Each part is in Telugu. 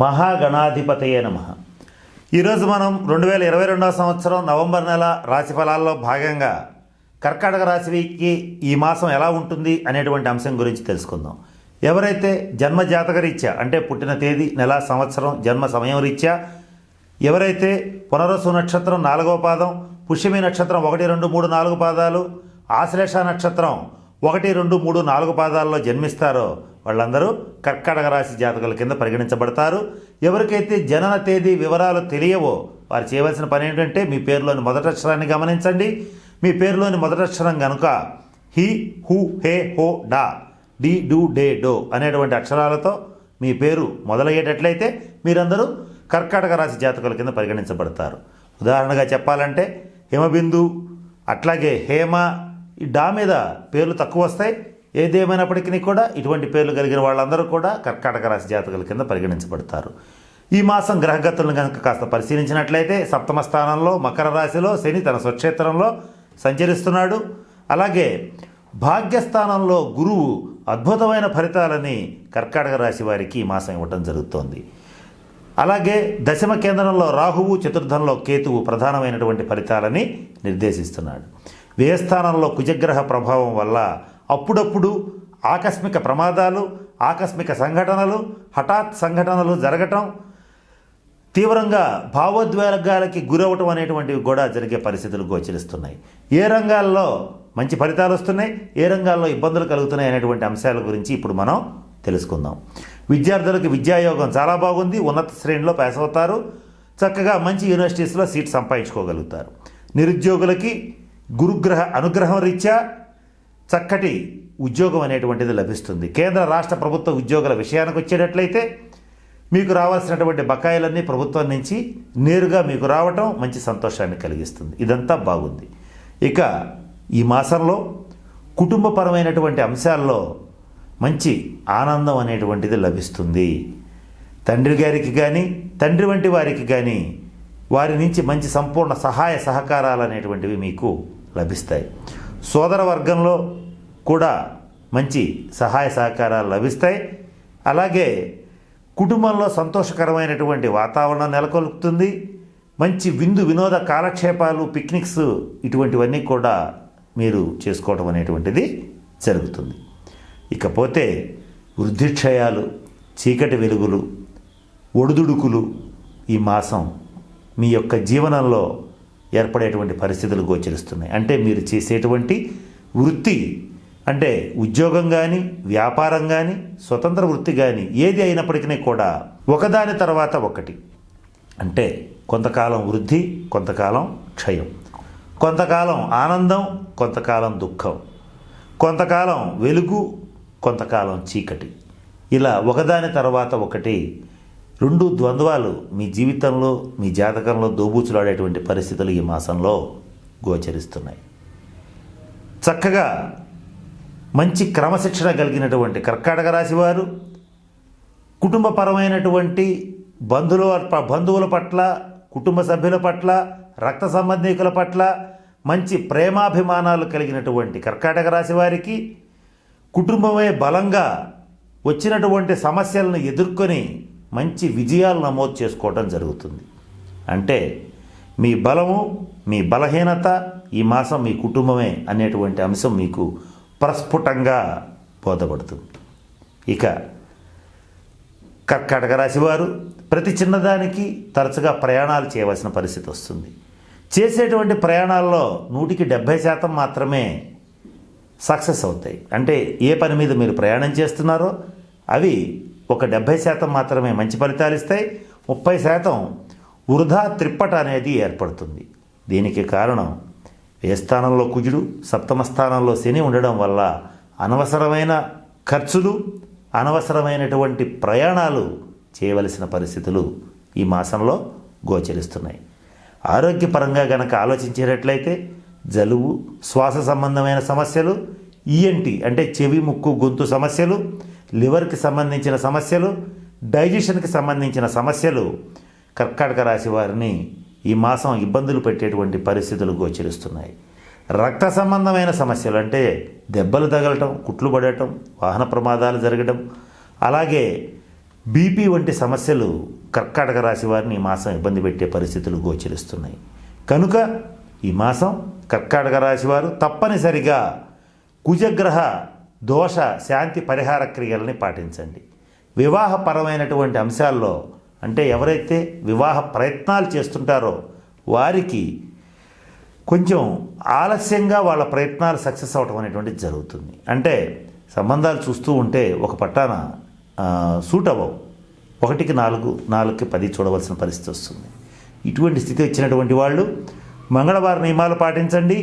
మహాగణాధిపతయే నమ. ఈరోజు మనం రెండు వేల ఇరవై రెండవ సంవత్సరం నవంబర్ నెల రాశి ఫలాల్లో భాగంగా కర్కాటక రాశికి ఈ మాసం ఎలా ఉంటుంది అనేటువంటి అంశం గురించి తెలుసుకుందాం. ఎవరైతే జన్మ జాతక రీత్యా అంటే పుట్టిన తేదీ నెల సంవత్సరం జన్మ సమయం రీత్యా ఎవరైతే పునరసు నక్షత్రం నాలుగవ పాదం పుష్యమి నక్షత్రం ఒకటి రెండు మూడు నాలుగు పాదాలు ఆశ్లేష నక్షత్రం ఒకటి రెండు మూడు నాలుగు పాదాల్లో జన్మిస్తారో వాళ్ళందరూ కర్కాటక రాశి జాతకుల కింద పరిగణించబడతారు. ఎవరికైతే జనన తేదీ వివరాలు తెలియవో వారు చేయవలసిన పని ఏంటంటే మీ పేరులోని మొదటి అక్షరాన్ని గమనించండి. మీ పేరులోని మొదటి అక్షరం కనుక హి హు హే హో డా డి డు డే డో అనేటువంటి అక్షరాలతో మీ పేరు మొదలయ్యేటట్లయితే మీరందరూ కర్కాటక రాశి జాతకుల కింద పరిగణించబడతారు. ఉదాహరణగా చెప్పాలంటే హిమబిందు అట్లాగే హేమ ఈ డా మీద పేర్లు తక్కువ వస్తాయి. ఏదేమైనప్పటికీ కూడా ఇటువంటి పేర్లు కలిగిన వాళ్ళందరూ కూడా కర్కాటక రాశి జాతకుల కింద పరిగణించబడతారు. ఈ మాసం గ్రహగతులను కనుక కాస్త పరిశీలించినట్లయితే సప్తమ స్థానంలో మకర రాశిలో శని తన స్వక్షేత్రంలో సంచరిస్తున్నాడు. అలాగే భాగ్యస్థానంలో గురువు అద్భుతమైన ఫలితాలని కర్కాటక రాశి వారికి ఈ మాసం ఇవ్వటం జరుగుతోంది. అలాగే దశమ కేంద్రంలో రాహువు చతుర్థంలో కేతువు ప్రధానమైనటువంటి ఫలితాలని నిర్దేశిస్తున్నాడు. వ్యయస్థానంలో కుజగ్రహ ప్రభావం వల్ల అప్పుడప్పుడు ఆకస్మిక ప్రమాదాలు ఆకస్మిక సంఘటనలు హఠాత్ సంఘటనలు జరగటం తీవ్రంగా భావోద్వేగాలకి గురవటం అనేటువంటివి కూడా జరిగే పరిస్థితులు గోచరిస్తున్నాయి. ఏ రంగాల్లో మంచి ఫలితాలు వస్తున్నాయి ఏ రంగాల్లో ఇబ్బందులు కలుగుతున్నాయి అనేటువంటి అంశాల గురించి ఇప్పుడు మనం తెలుసుకుందాం. విద్యార్థులకు విద్యాయోగం చాలా బాగుంది ఉన్నత శ్రేణిలో పాస్ అవుతారు చక్కగా మంచి యూనివర్సిటీస్లో సీట్ సంపాదించుకోగలుగుతారు. నిరుద్యోగులకి గురుగ్రహ అనుగ్రహం రీత్యా చక్కటి ఉద్యోగం అనేటువంటిది లభిస్తుంది. కేంద్ర రాష్ట్ర ప్రభుత్వ ఉద్యోగుల విషయానికి వచ్చేటట్లయితే మీకు రావాల్సినటువంటి బకాయిలన్నీ ప్రభుత్వం నుంచి నేరుగా మీకు రావటం మంచి సంతోషాన్ని కలిగిస్తుంది. ఇదంతా బాగుంది. ఇక ఈ మాసంలో కుటుంబపరమైనటువంటి అంశాల్లో మంచి ఆనందం అనేటువంటిది లభిస్తుంది. తండ్రి గారికి కానీ తండ్రి వంటి వారికి కానీ వారి నుంచి మంచి సంపూర్ణ సహాయ సహకారాలు అనేటువంటివి మీకు లభిస్తాయి. సోదర వర్గంలో కూడా మంచి సహాయ సహకారాలు లభిస్తాయి. అలాగే కుటుంబంలో సంతోషకరమైనటువంటి వాతావరణం నెలకొల్పుతుంది. మంచి విందు వినోద కాలక్షేపాలు పిక్నిక్స్ ఇటువంటివన్నీ కూడా మీరు చేసుకోవడం అనేటువంటిది జరుగుతుంది. ఇకపోతే వృద్ధిక్షయాలు చీకటి వెలుగులు ఒడిదుడుకులు ఈ మాసం మీ యొక్క జీవనంలో ఏర్పడేటువంటి పరిస్థితులు గోచరిస్తున్నాయి. అంటే మీరు చేసేటువంటి వృత్తి అంటే ఉద్యోగం కానీ వ్యాపారం కానీ స్వతంత్ర వృత్తి కానీ ఏది అయినప్పటికీ కూడా ఒకదాని తర్వాత ఒకటి. అంటే కొంతకాలం వృద్ధి కొంతకాలం క్షయం. కొంతకాలం ఆనందం కొంతకాలం దుఃఖం. కొంతకాలం వెలుగు కొంతకాలం చీకటి. ఇలా ఒకదాని తర్వాత ఒకటి రెండు ద్వంద్వాలు మీ జీవితంలో మీ జాతకంలో దోబూచులాడేటువంటి పరిస్థితులు ఈ మాసంలో గోచరిస్తున్నాయి. చక్కగా మంచి క్రమశిక్షణ కలిగినటువంటి కర్కాటక రాశివారు కుటుంబపరమైనటువంటి బంధువుల బంధువుల పట్ల కుటుంబ సభ్యుల పట్ల రక్త సంబంధికుల పట్ల మంచి ప్రేమాభిమానాలు కలిగినటువంటి కర్కాటక రాశి వారికి కుటుంబమే బలంగా వచ్చినటువంటి సమస్యలను ఎదుర్కొని మంచి విజయాలు నమోదు చేసుకోవడం జరుగుతుంది. అంటే మీ బలము మీ బలహీనత ఈ మాసం మీ కుటుంబమే అనేటువంటి అంశం మీకు ప్రస్ఫుటంగా బోధపడుతుంది. ఇక కర్కాటక రాశివారు ప్రతి చిన్నదానికి తరచుగా ప్రయాణాలు చేయవలసిన పరిస్థితి వస్తుంది. చేసేటువంటి ప్రయాణాల్లో నూటికి డెబ్భై శాతం మాత్రమే సక్సెస్ అవుతాయి. అంటే ఏ పని మీద మీరు ప్రయాణం చేస్తున్నారో అవి ఒక డెబ్భై శాతం మాత్రమే మంచి ఫలితాలు ఇస్తాయి ముప్పై శాతం వృధా త్రిప్పట అనేది ఏర్పడుతుంది. దీనికి కారణం ఏ స్థానంలో కుజుడు సప్తమ స్థానంలో శని ఉండడం వల్ల అనవసరమైన ఖర్చులు అనవసరమైనటువంటి ప్రయాణాలు చేయవలసిన పరిస్థితులు ఈ మాసంలో గోచరిస్తున్నాయి. ఆరోగ్యపరంగా గనక ఆలోచించేటట్లయితే జలుబు శ్వాస సంబంధమైన సమస్యలు ఈఎన్టి అంటే చెవి ముక్కు గొంతు సమస్యలు లివర్కి సంబంధించిన సమస్యలు డైజెషన్కి సంబంధించిన సమస్యలు కర్కాటక రాశి వారిని ఈ మాసం ఇబ్బందులు పెట్టేటువంటి పరిస్థితులు గోచరిస్తున్నాయి. రక్త సంబంధమైన సమస్యలు అంటే దెబ్బలు తగలటం కుట్లు పడటం వాహన ప్రమాదాలు జరగడం అలాగే బీపీ వంటి సమస్యలు కర్కాటక రాశి వారిని ఈ మాసం ఇబ్బంది పెట్టే పరిస్థితులు గోచరిస్తున్నాయి. కనుక ఈ మాసం కర్కాటక రాశి వారు తప్పనిసరిగా కుజగ్రహ దోష శాంతి పరిహార క్రియలని పాటించండి. వివాహపరమైనటువంటి అంశాల్లో అంటే ఎవరైతే వివాహ ప్రయత్నాలు చేస్తుంటారో వారికి కొంచెం ఆలస్యంగా వాళ్ళ ప్రయత్నాలు సక్సెస్ అవటం అనేటువంటిది జరుగుతుంది. అంటే సంబంధాలు చూస్తూ ఉంటే ఒక పట్టాన సూట్ అవ్వవు. ఒకటికి నాలుగు నాలుగుకి పది చూడవలసిన పరిస్థితి వస్తుంది. ఇటువంటి స్థితి వచ్చినటువంటి వాళ్ళు మంగళవారం నియమాలు పాటించండి.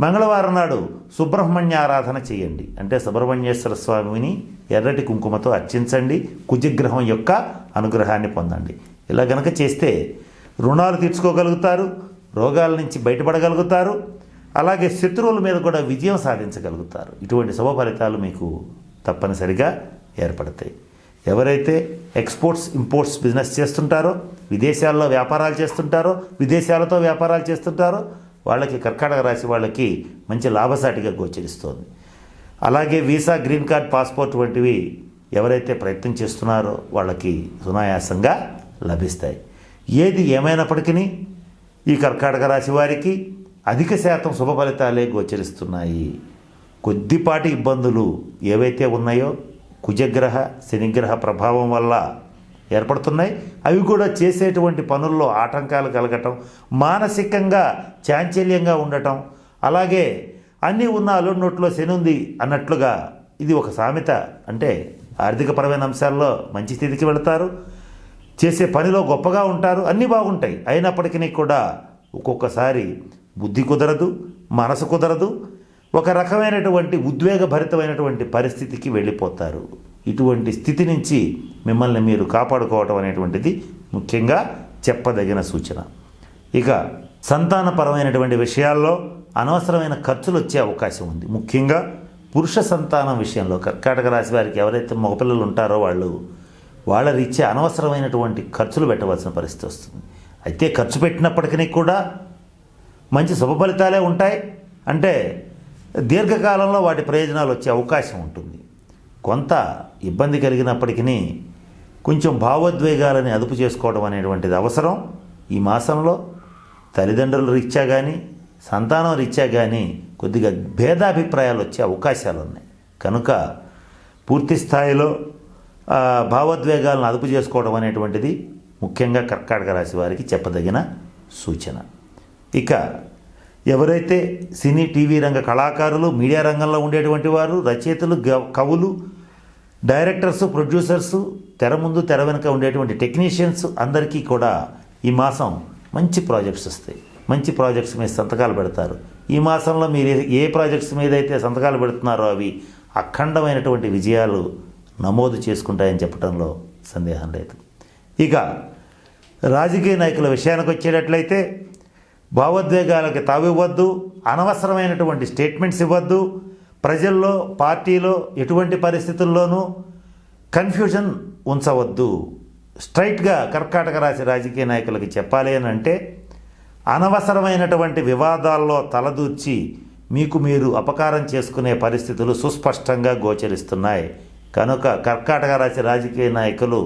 మంగళవారం నాడు సుబ్రహ్మణ్య ఆరాధన చేయండి. అంటే సుబ్రహ్మణ్యేశ్వర స్వామిని ఎర్రటి కుంకుమతో అర్చించండి. కుజగ్రహం యొక్క అనుగ్రహాన్ని పొందండి. ఇలా గనక చేస్తే రుణాలు తీర్చుకోగలుగుతారు రోగాల నుంచి బయటపడగలుగుతారు అలాగే శత్రువుల మీద కూడా విజయం సాధించగలుగుతారు. ఇటువంటి శుభ ఫలితాలు మీకు తప్పనిసరిగా ఏర్పడతాయి. ఎవరైతే ఎక్స్పోర్ట్స్ ఇంపోర్ట్స్ బిజినెస్ చేస్తుంటారో విదేశాల్లో వ్యాపారాలు చేస్తుంటారో విదేశాలతో వ్యాపారాలు చేస్తుంటారో వాళ్ళకి కర్కాటక రాశి వాళ్ళకి మంచి లాభసాటిగా గోచరిస్తోంది. అలాగే వీసా గ్రీన్ కార్డ్ పాస్పోర్ట్ వంటివి ఎవరైతే ప్రయత్నం చేస్తున్నారో వాళ్ళకి సునాయాసంగా లభిస్తాయి. ఏది ఏమైనప్పటికీ ఈ కర్కాటక రాశి వారికి అధిక శాతం శుభ ఫలితాలే గోచరిస్తున్నాయి. కొద్దిపాటి ఇబ్బందులు ఏవైతే ఉన్నాయో కుజగ్రహ శనిగ్రహ ప్రభావం వల్ల ఏర్పడుతున్నాయి. అవి కూడా చేసేటువంటి పనుల్లో ఆటంకాలు కలగటం మానసికంగా చాంచల్యంగా ఉండటం. అలాగే అన్నీ ఉన్న అల్లున్నట్లో శని ఉంది అన్నట్లుగా ఇది ఒక సామెత. అంటే ఆర్థికపరమైన అంశాల్లో మంచి స్థితికి వెళతారు. చేసే పనిలో గొప్పగా ఉంటారు. అన్నీ బాగుంటాయి. అయినప్పటికీ కూడా ఒక్కొక్కసారి బుద్ధి కుదరదు మనసు కుదరదు. ఒక రకమైనటువంటి ఉద్వేగభరితమైనటువంటి పరిస్థితికి వెళ్ళిపోతారు. ఇటువంటి స్థితి నుంచి మిమ్మల్ని మీరు కాపాడుకోవటం అనేటువంటిది ముఖ్యంగా చెప్పదగిన సూచన. ఇక సంతానపరమైనటువంటి విషయాల్లో అనవసరమైన ఖర్చులు వచ్చే అవకాశం ఉంది. ముఖ్యంగా పురుష సంతానం విషయంలో కర్కాటక రాశి వారికి ఎవరైతే మగపిల్లలు ఉంటారో వాళ్ళు వాళ్ళ రీత్యా అనవసరమైనటువంటి ఖర్చులు పెట్టవలసిన పరిస్థితి వస్తుంది. అయితే ఖర్చు పెట్టినప్పటికీ కూడా మంచి శుభ ఫలితాలే ఉంటాయి. అంటే దీర్ఘకాలంలో వాటి ప్రయోజనాలు వచ్చే అవకాశం ఉంటుంది. కొంత ఇబ్బంది కలిగినప్పటికీ కొంచెం భావోద్వేగాలని అదుపు చేసుకోవడం అనేటువంటిది అవసరం. ఈ మాసంలో తల్లిదండ్రుల రీత్యా కానీ సంతానం రీత్యా కానీ కొద్దిగా భేదాభిప్రాయాలు వచ్చే అవకాశాలు ఉన్నాయి కనుక పూర్తి స్థాయిలో భావోద్వేగాలను అదుపు చేసుకోవడం అనేటువంటిది ముఖ్యంగా కర్కాటక రాశి వారికి చెప్పదగిన సూచన. ఇక ఎవరైతే సినీ టీవీ రంగ కళాకారులు మీడియా రంగంలో ఉండేటువంటి వారు రచయితలు గ- కవులు డైరెక్టర్స్ ప్రొడ్యూసర్స్ తెర ముందు తెర వెనుక ఉండేటువంటి టెక్నీషియన్స్ అందరికీ కూడా ఈ మాసం మంచి ప్రాజెక్ట్స్ వస్తాయి. మంచి ప్రాజెక్ట్స్ మీద సంతకాలు పెడతారు. ఈ మాసంలో మీరు ఏ- ఏ ప్రాజెక్ట్స్ మీద అయితే సంతకాలు పెడుతున్నారో అవి అఖండమైనటువంటి విజయాలు నమోదు చేసుకుంటాయని చెప్పడంలో సందేహం లేదు. ఇక రాజకీయ నాయకుల విషయానికి వచ్చేటట్లయితే భావోద్వేగాలకి తావివ్వద్దు అనవసరమైనటువంటి స్టేట్మెంట్స్ ఇవ్వద్దు ప్రజల్లో పార్టీలో ఎటువంటి పరిస్థితుల్లోనూ కన్ఫ్యూజన్ ఉంచవద్దు. స్ట్రైట్గా కర్కాటక రాశి రాజకీయ నాయకులకి చెప్పాలి అని అంటే అనవసరమైనటువంటి వివాదాల్లో తలదూర్చి మీకు మీరు అపకారం చేసుకునే పరిస్థితులు సుస్పష్టంగా గోచరిస్తున్నాయి. కనుక కర్కాటక రాశి రాజకీయ నాయకులు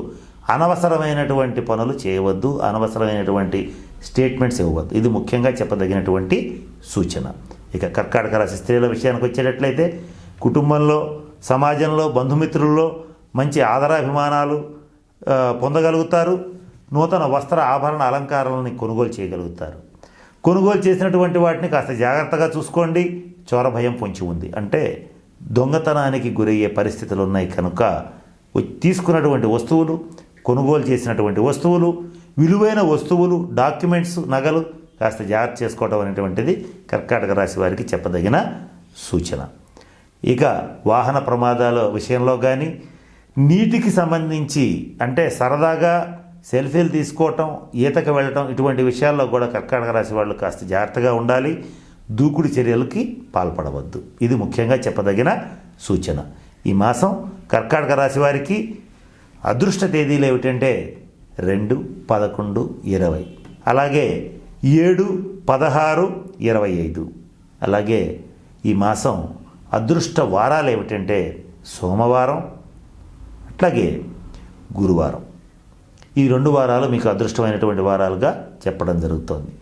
అనవసరమైనటువంటి పనులు చేయవద్దు అనవసరమైనటువంటి స్టేట్మెంట్స్ ఇవ్వవద్దు. ఇది ముఖ్యంగా చెప్పదగినటువంటి సూచన. ఇక కర్కాటక రాశి స్త్రీల విషయానికి వచ్చేటట్లయితే కుటుంబంలో సమాజంలో బంధుమిత్రుల్లో మంచి ఆదరాభిమానాలు పొందగలుగుతారు. నూతన వస్త్ర ఆభరణ అలంకారాలని కొనుగోలు చేయగలుగుతారు. కొనుగోలు చేసినటువంటి వాటిని కాస్త జాగ్రత్తగా చూసుకోండి. చోరభయం పొంచి ఉంది. అంటే దొంగతనానికి గురయ్యే పరిస్థితులు ఉన్నాయి కనుక తీసుకున్నటువంటి వస్తువులు కొనుగోలు చేసినటువంటి వస్తువులు విలువైన వస్తువులు డాక్యుమెంట్స్ నగలు కాస్త జాగ్రత్త చేసుకోవడం అనేటువంటిది కర్కాటక రాశి వారికి చెప్పదగిన సూచన. ఇక వాహన ప్రమాదాల విషయంలో కానీ నీటికి సంబంధించి అంటే సరదాగా సెల్ఫీలు తీసుకోవటం ఈతకు వెళ్ళటం ఇటువంటి విషయాల్లో కూడా కర్కాటక రాశి వాళ్ళు కాస్త జాగ్రత్తగా ఉండాలి. దూకుడు చర్యలకి పాల్పడవద్దు. ఇది ముఖ్యంగా చెప్పదగిన సూచన. ఈ మాసం కర్కాటక రాశి వారికి అదృష్ట తేదీలు ఏమిటంటే రెండు పదకొండు ఇరవై. అలాగే ఏడు పదహారు ఇరవై ఐదు. అలాగే ఈ మాసం అదృష్ట వారాలు ఏమిటంటే సోమవారం అట్లాగే గురువారం. ఈ రెండు వారాలు మీకు అదృష్టమైనటువంటి వారాలుగా చెప్పడం జరుగుతోంది.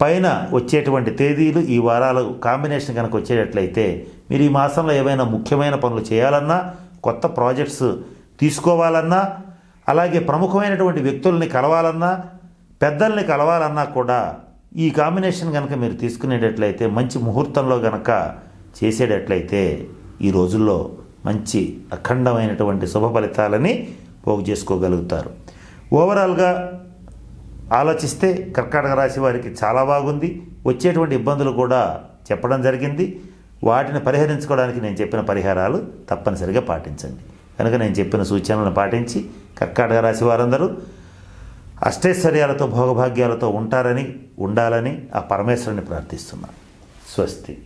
పైన వచ్చేటువంటి తేదీలు ఈ వారాలు కాంబినేషన్ కనుక వచ్చేటట్లయితే మీరు ఈ మాసంలో ఏవైనా ముఖ్యమైన పనులు చేయాలన్నా కొత్త ప్రాజెక్ట్స్ తీసుకోవాలన్నా అలాగే ప్రముఖమైనటువంటి వ్యక్తుల్ని కలవాలన్నా పెద్దల్ని కలవాలన్నా కూడా ఈ కాంబినేషన్ కనుక మీరు తీసుకునేటట్లయితే మంచి ముహూర్తంలో కనుక చేసేటట్లయితే ఈ రోజుల్లో మంచి అఖండమైనటువంటి శుభ ఫలితాలని పోగు చేసుకోగలుగుతారు. ఓవరాల్గా ఆలోచిస్తే కర్కాటక రాశి వారికి చాలా బాగుంది. వచ్చేటువంటి ఇబ్బందులు కూడా చెప్పడం జరిగింది. వాటిని పరిహరించుకోవడానికి నేను చెప్పిన పరిహారాలు తప్పనిసరిగా పాటించండి. కనుక నేను చెప్పిన సూచనలను పాటించి కర్కాటక రాశి వారందరూ అష్టైశ్వర్యాలతో భోగభాగ్యాలతో ఉంటారని ఉండాలని ఆ పరమేశ్వరుని ప్రార్థిస్తున్నాను. స్వస్తి.